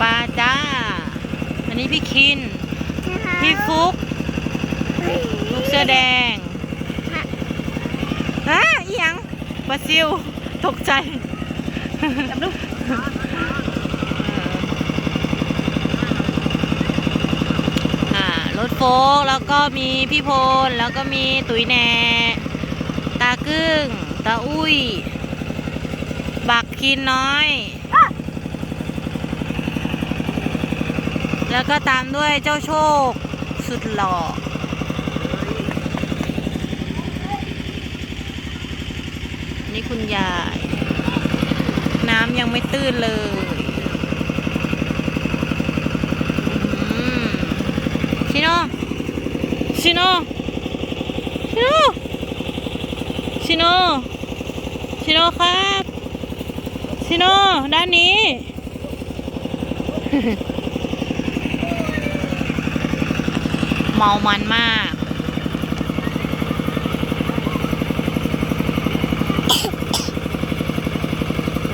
ปลาจ้า อันนี้พี่คิน พี่ฟุกลูกเสื้อแดงฮะอีหยังบราซิลตกใจจับลูกอ่ารถโฟกแล้วก็มีพี่พล แล้วก็มีตุ๋ยแหนตากึ้ง ตาอุ้ย บักคินน้อย แล้วก็ตามด้วยเจ้าโชค สุดหล่อนี่คุณยาย น้ำยังไม่ตื้นเลยชิโนชิโนชิโนชิโนชิโนครับชิโนด้านนี้ เมามันมาก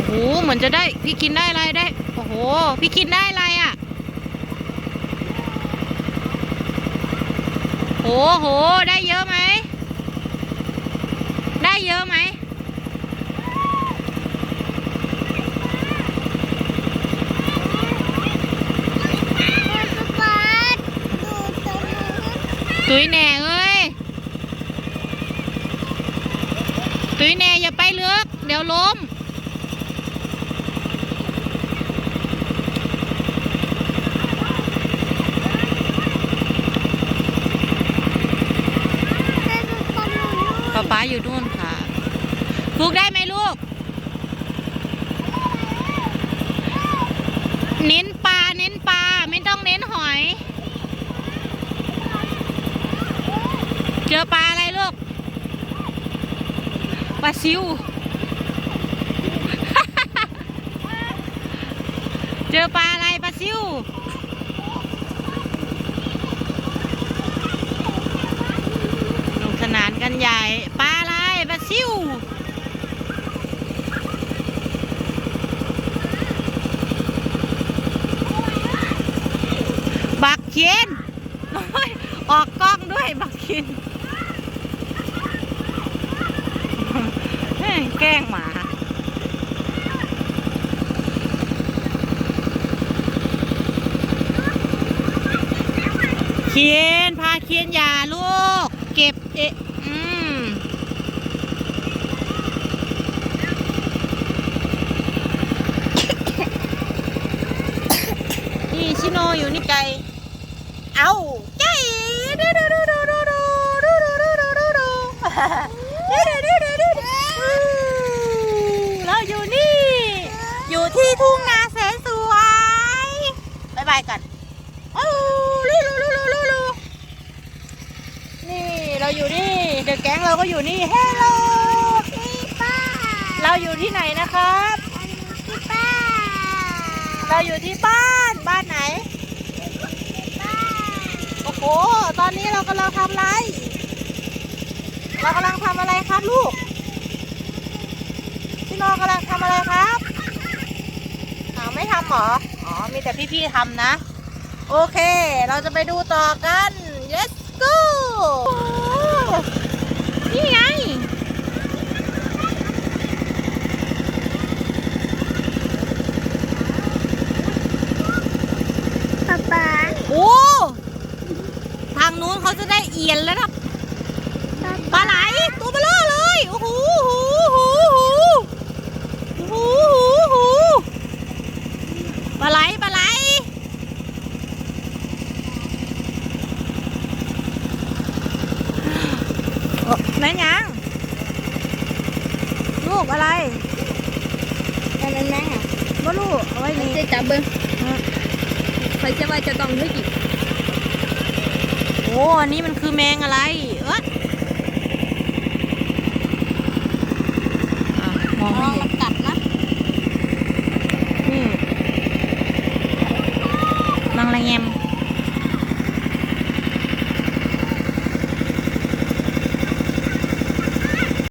โอ้โห เหมือนจะได้ พี่กินได้อะไรได้ โอ้โห พี่กินได้อะไรอะ โห โห ได้เยอะไหม ได้เยอะไหม ตุ้ยแหน่เอ้ย ตุ้ยแหน่อย่าไปเลือก เดี๋ยวล้ม ป๊าป๊าอยู่นู่นค่ะ ฟุกได้ไหมลูก เน้นปลา เน้นปลา ไม่ต้องเน้นหอย เจอปลาอะไรลูก ปลาซิว เจอปลาอะไรปลาซิวสนุกสนานกันใหญ่ ปลาอะไรปลาซิวบักเขียน ออกกล้องด้วยบักเขียนแกล้งหมาเคียนพาเคียนยาลูก เก็บเอ๊ะอืมนี่ชิโนอยู่นี่ไกล เอาไก่ เราอยู่นี่ อยู่ที่ทุ่งนาแสนสวยบายบายก่อนโอ้ลูลูลูลูลูนี่เราอยู่นี่เดอะแก๊งเราก็อยู่นี่เฮลโลเราอยู่ที่ไหนนะครับ เราอยู่ที่บ้าน บ้านไหน อ้ ตอนนี้เรากำลังทำอะไร เรากำลังทำอะไรครับลูก พี่โนกำลังทำอะไรครับอ้าวไม่ทำหรอ อ๋อ มีแต่พี่ๆทำนะ โอเค เราจะไปดูต่อกัน let's go นี่ไง โอ้ ทางนู้น เขาจะได้เอียนแล้วนะปลาไหลตัวเบลอเลย โอ้โหโอ้โหโอ้โหโอ้โหโอ้โหปลาไหลปลาไหลโอ้นั่นยังลูกอะไรอันนั้นแม่ค่ะบ่ลูกเอาไว้นี่จะจับเบิ้งใครจะว่าจะต้องให้กี่โโอันนี้มันคือแมงอะไร เออมองไม่เห็กัดนะนี่นางระแงม